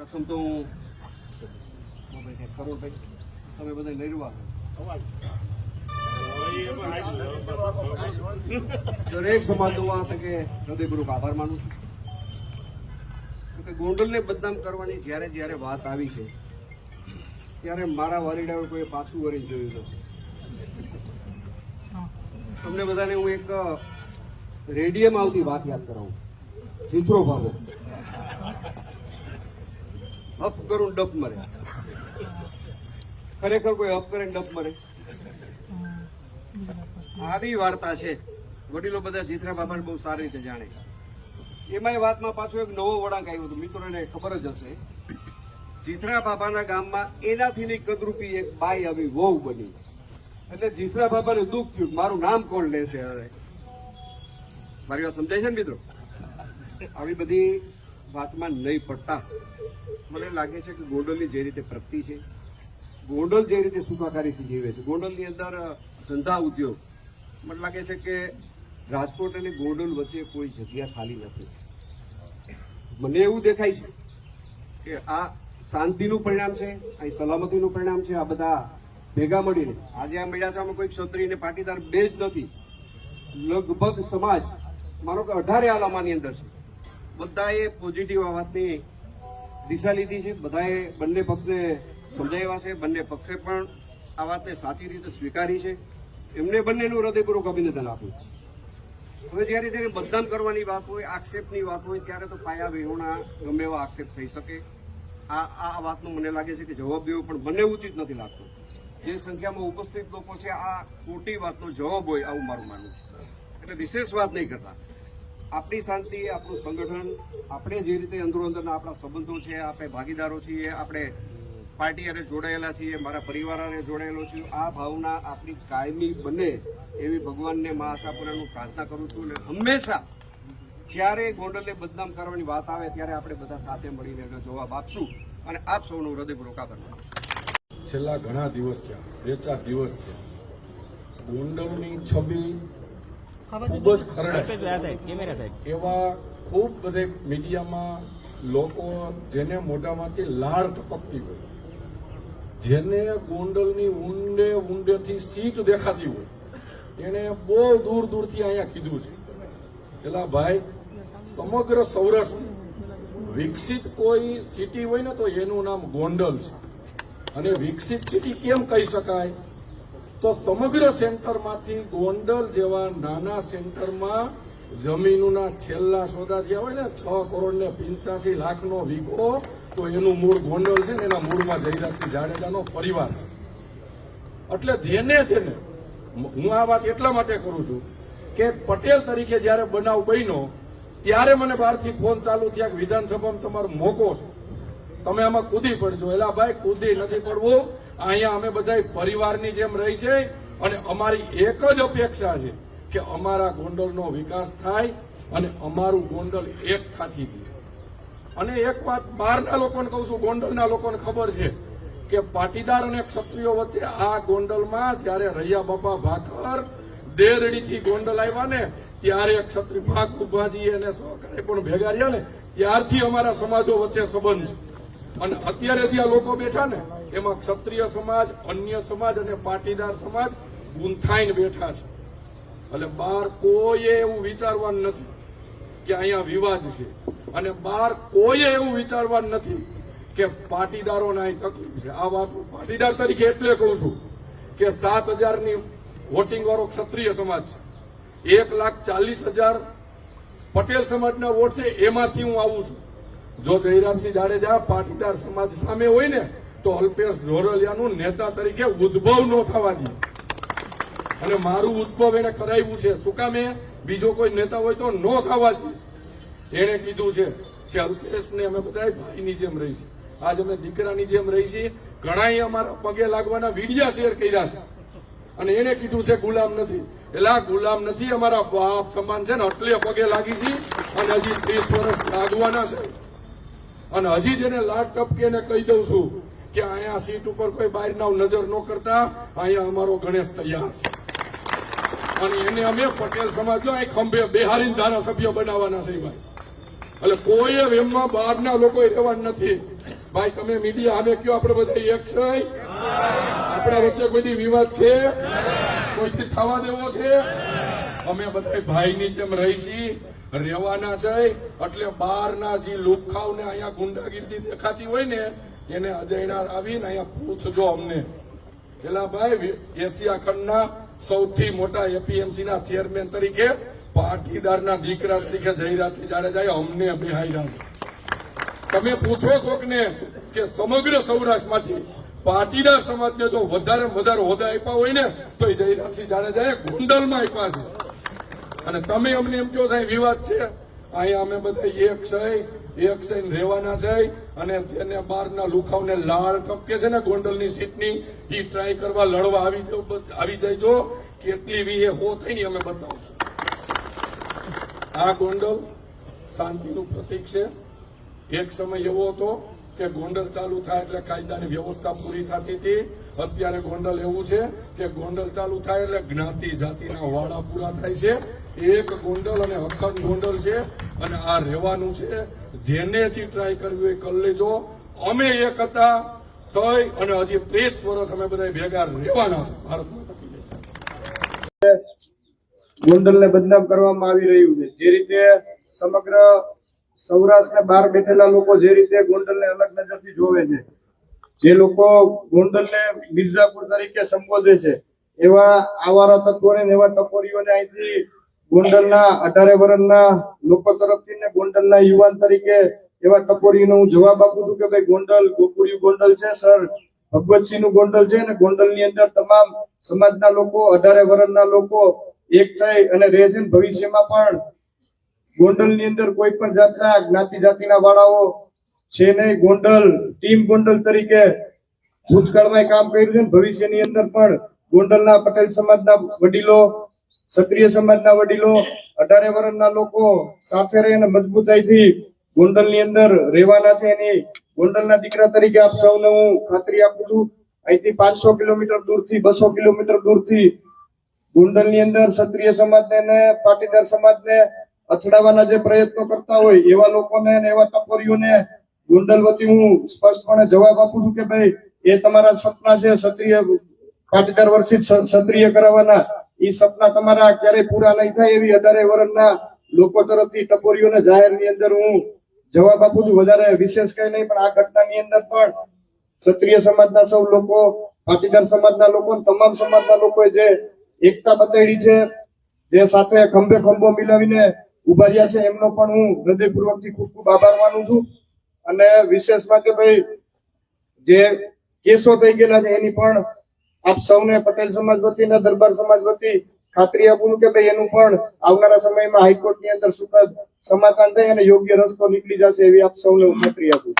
પ્રથમ તો હું કરોડભાઈ તમે બધા નિર્વાહ દરેક સમાજનો આ તકે હૃદયપૂર્વક આભાર માનું છું. કે ગોંડલને બદનામ કરવાની જ્યારે જ્યારે વાત આવી છે, ત્યારે મારા વારીડાઓ કોઈ પાછું વળી જોયું નથી. તમને બધાને હું એક રેડિયમ આવતી વાત યાદ કરાવું. ચિત્રો ભાગો. અપ કરું ડપ મરે. ખરેખર કોઈ અપ કરે ડપ મરે. આવી વાર્તા છે. વડીલો બધા જીતરા બાબાને બહુ સારી રીતે જાણે એમાં એ વાતમાં પાછો એક નવો વળાંક આવ્યો હતો. મિત્રોને ખબર જ હશે. જીતરા બાબાના ગામમાં એનાથી કદરૂપી એક બાઈ આવી વહુ બની. એટલે જીતરા બાબાને દુઃખ થયું મારું નામ કોણ લેશે હવે? મારી વાત સમજાય છે ને મિત્રો? આવી બધી વાતમાં નહીં પડતા. મને લાગે છે કે ગોંડલની જે રીતે પ્રગતિ છે, ગોંડલ જે રીતે સુખાકારીથી જીવે છે, ગોંડલની અંદર ધંધા ઉદ્યોગ, મને લાગે છે કે રાજકોટ અને ગોંડલ વચ્ચે કોઈ જગ્યા ખાલી નથી. મને એવું દેખાય છે કે આ શાંતિનું પરિણામ છે, અહીં સલામતીનું પરિણામ છે, આ બધા ભેગા મળીને. આજે આ મેળાચામાં કોઈ ક્ષત્રિય અને પાટીદાર બે જ નથી. લગભગ સમાજ મારો કે અઢારે આલામાની અંદર છે. બધાએ પોઝિટિવ આ વાતની દિશા લીધી છે. બધાએ બંને પક્ષને સમજાવ્યા છે. બંને પક્ષે પણ આ વાતને સાચી રીતે સ્વીકારી છે. એમને બંનેનું હૃદયપૂર્વક અભિનંદન આપ્યું હવે જ્યારે જ્યારે બદનામ કરવાની વાત હોય, આક્ષેપની વાત હોય, ત્યારે તો પાયા વિહોણા ગમે એવા આક્ષેપ થઈ શકે. આ આ વાતનું મને લાગે છે કે જવાબ દેવો પણ મને ઉચિત નથી લાગતો. જે સંખ્યામાં ઉપસ્થિત લોકો છે, આ ખોટી વાતનો જવાબ હોય, આવું મારું માનવું છે. એટલે વિશેષ વાત નહીં કરતા. આપણી શાંતિ, આપણું સંગઠન, આપણે જે રીતે અંદરો અંદરના આપણા સંબંધો છે, આપણે ભાગીદારો છીએ, આપણે પાર્ટી હારે જોડાયેલા છીએ, મારા પરિવાર હારે જોડાયેલો છું, આ ભાવના આપણી કાયમી બને એવી ભગવાનને મા આશાપુરાનું પ્રાર્થના કરું છું અને હંમેશા જ્યારે ગોંડલને બદનામ કરવાની વાત આવે ત્યારે આપણે બધા સાથે મળીને એનો જવાબ આપશું અને આપ સૌનો હૃદયપૂર્વક આભાર છેલ્લા ઘણા દિવસ થયા, બે ચાર દિવસ થયા, ગોંડલની છબી ખૂબ જ સાઈડ એવા ખૂબ બધે મીડિયામાં લોકો જેને મોઢામાંથી લાળ ટપકતી હોય જેને ગોંડલની ઊંડે ઊંડેથી સીટ દેખાતી હોય એને બહુ દૂર દૂરથી અહીંયા કીધું છે. પેલા ભાઈ સમગ્ર સૌરાષ્ટ્ર વિકસિત કોઈ સિટી હોય ને તો એનું નામ ગોંડલ છે. અને વિકસિત સિટી કેમ કહી શકાય? તો સમગ્ર સેન્ટરમાંથી ગોંડલ જેવા નાના સેન્ટરમાં જમીનોના છેલ્લા સોદા થયા હોય ને, છ કરોડ ને પિંચાસી લાખનો વીઘો, તો એનું મૂળ ગોંડલ છે ને, એના મૂળમાં જયરાજસિંહ જાડેજાનો પરિવાર છે. એટલે જેને તેને હું આ વાત એટલા માટે કરું છું કે પટેલ તરીકે જ્યારે બનાવ બન્યો, ત્યારે મને બહારથી ફોન ચાલુ થયા કે વિધાનસભામાં તમારો મોકો છે. તમે આમાં કૂદી પડજો. એલા ભાઈ, કૂદી નથી પડવું. અહીંયા અમે બધા પરિવારની જેમ રહી છે અને અમારી એક જ અપેક્ષા છે કે અમારા ગોંડલનો વિકાસ થાય અને અમારું ગોંડલ એક થાથી દે અને એક વાત બહારના લોકોને કહું છું, ગોંડલના લોકોને ખબર છે કે પાટીદાર અને ક્ષત્રિયો વચ્ચે આ ગોંડલમાં જ્યારે રૈયા બાપા ભાખર દેરડીથી ગોંડલ આવ્યા ને, ત્યારે ક્ષત્રિય ભાગ ઉભાજી અને સહકારે પણ ભેગા રહ્યા ને, ત્યારથી અમારા સમાજો વચ્ચે સંબંધ અને અત્યારે જે આ લોકો બેઠા ને એમાં ક્ષત્રિય સમાજ, અન્ય સમાજ અને પાટીદાર સમાજ ગુંથાઈને બેઠા છે. એટલે બહાર કોઈએ એવું વિચારવાનું નથી કે અહીંયા વિવાદ છે. અને બહાર કોઈએ એવું વિચારવાનું નથી કે પાટીદારોને અહીં તકલીફ છે. આ વાત હું પાટીદાર તરીકે એટલે કહું છું કે સાત હજારની વોટિંગ વાળો ક્ષત્રિય સમાજ છે. એક લાખ ચાલીસ હજાર પટેલ સમાજના વોટ છે, એમાંથી હું આવું છું. જો જયરાજસિંહ જાડેજા પાટીદાર સમાજ સામે હોય ને તો અલ્પેશ ઢોરલિયાનું નેતા તરીકે ઉદ્ભવ ન થવા દે અને મારું ઉદ્ભવ એને કરાવ્યું છે. શું કામે બીજો કોઈ નેતા હોય તો ન થવા દે એણે કીધું છે કે અલ્પેશને અમે બધા ભાઈની જેમ રહી છે. આજ અમે દીકરાની જેમ રહી છીએ. ઘણા અમારા પગે લાગવાના વિડિયા શેર કર્યા છે. અને એને કીધું છે, ગુલામ નથી. એટલે ગુલામ નથી અમારા બાપ સમાન છે ને એટલે પગે લાગી છે. અને હજી ત્રીસ વર્ષ લાગવાના છે. અને હજી જેને લાડ ટપકે એને કહી દઉં છું કે અહીંયા સીટ ઉપર કોઈ બહાર ના નજર ન કરતા, અહીંયા અમારો ગણેશ તૈયાર છે. અને એને અમે પટેલ સમાજ જો અહીં ખંભે બિહારી ધારાસભ્ય બનાવવાના છે ભાઈ. એટલે કોઈ એમમાં બહારના લોકો રહેવા નથી. ભાઈ, તમે મીડિયા આવે કયો આપણે બધા એક છે? આપણા વચ્ચે કોઈ વિવાદ છે? કોઈથી થવા દેવો છે? અમે બધા ભાઈની જેમ રહી છીએ, રહેવાના છે. એટલે બહારના જે લુખાવને અહીંયા ગુંડાગીરી દેખાતી હોય ને એને અજયણા આવીને અહીંયા પૂછજો અમને. ભાઈ એશિયા ખંડના સૌથી મોટા એપીએમસી ના ચેરમેન તરીકે પાટીદારના દીકરા તરીકે જયરાજસિંહ જાડેજા અમને બેહાર્યા છે. તમે પૂછો કોકને કે સમગ્ર સૌરાષ્ટ્રમાંથી પાટીદાર સમાજને જો વધારે વધારે હોદ્દા આપ્યા હોય ને, તો એ જયરાજસિંહ જાડેજાએ ગુંડલમાં આપ્યા છે. અને તમે અમને એમ કહો સાહેબ, વિવાદ છે. અહીંયા અમે બધા એક છે. એક સૈન રહેવાના છે અને તેને બહારના લુખાવને લાળ ટપકે છે ને ગોંડલની સીટની એ ટ્રાય કરવા લડવા આવી આવી જાય જો, કેટલી એ હો થઈ ને અમે બતાવશું. આ ગોંડલ શાંતિનું પ્રતીક છે. એક સમય એવો હતો કે ગોંડલ ચાલુ થાય એટલે કાયદાની વ્યવસ્થા પૂરી થતી હતી. અત્યારે ગોંડલ એવું છે કે ગોંડલ ચાલુ થાય એટલે જ્ઞાતિ જાતિના વાળા પૂરા થાય છે. એક ગોંડલ અને અખંડ ગોંડલ છે અને આ રહેવાનું છે. જેને જે ટ્રાય કરવી હોય કરી લેજો. અમે એક હતા, સય અને હજી ત્રીસ વર્ષ અમે બધા ભેગા રહેવાના છે ભારતમાં ગોંડલને બદનામ કરવામાં આવી રહ્યું છે. જે રીતે સમગ્ર સૌરાષ્ટ્રને બહાર બેઠેલા લોકો જે રીતે ગોંડલને અલગ નજરથી જોવે છે. જે લોકો ગોંડલને મિર્ઝાપુર તરીકે સંબોધે છે, એવા આવારા તત્વોને ને એવા ટકોરીઓને અહીંથી ગોંડલના અઢારે વર્ષના લોકો તરફથી ને ગોંડલના યુવાન તરીકે એવા ટકોરીનો હું જવાબ આપું છું કે ભાઈ ગોંડલ, ગોકુળિયું ગોંડલ છે, સર. ભગવતસિંહનું ગોંડલ છે ને ગોંડલની અંદર તમામ સમાજના લોકો, અઢારે વર્ષના લોકો એક થઈ અને રહે છે ને ભવિષ્યમાં પણ. ગોંડલની અંદર કોઈ પણ જાતના જ્ઞાતિ જાતિના વાળાઓ નહીં ગોંડલ, ટીમ ગોંડલ તરીકે ભૂતકાળમાં કામ કર્યું છે ભવિષ્યની અંદર પણ ગોંડલના પટેલ સમાજના વડીલો, ક્ષત્રિય સમાજના વડીલો, અઢારે વર્ષના લોકો સાથે રહીને મજબૂતાઈથી ગોંડલની અંદર રહેવાના છે. એની ગોંડલના દીકરા તરીકે આપ સૌને હું ખાતરી આપું છું. અહીંથી પાંચસો કિલોમીટર દૂરથી, બસો કિલોમીટર દૂરથી ગોંડલની અંદર ક્ષત્રિય સમાજને પાટીદાર સમાજને અથડાવવાના જે પ્રયત્નો કરતા હોય એવા લોકોને એવા ટપોરીઓને ગોંડલ વતી હું સ્પષ્ટપણે જવાબ આપું છું કે ભાઈ, એ તમારા સપના છે, ક્ષત્રિય પાટીદાર વર્ષિત ક્ષ- ક્ષત્રિય કરાવવાના. એ સપના તમારા ક્યારેય પૂરા નહીં થાય એવી અઢારે વર્ષના લોકો તરફથી ટપોરીઓને જાહેરની અંદર હું જવાબ આપું છું. વધારે વિશેષ કઈ નહીં, પણ આ ઘટનાની અંદર પણ ક્ષત્રિય સમાજના સૌ લોકો, પાટીદાર સમાજના લોકો તમામ સમાજના લોકોએ જે એકતા બતાડી છે, જે સાથે ખંભે ખંભો મિલાવીને ઊભા રહ્યા છે, એમનો પણ હું હૃદયપૂર્વકથી ખૂબ ખૂબ આભાર માનું છું. અને વિશેષમાં કે ભાઈ, જે કેસો થઈ ગયેલા છે, એની પણ આપ સૌને પટેલ સમાજ વતી દરબાર સમાજ વતી ખાતરી આપું કે ભાઈ, એનું પણ આવનારા સમયમાં હાઈકોર્ટની અંદર સુખદ સમાધાન થઈ અને યોગ્ય રસ્તો નીકળી જશે એવી આપ સૌને હું ખાતરી આપું.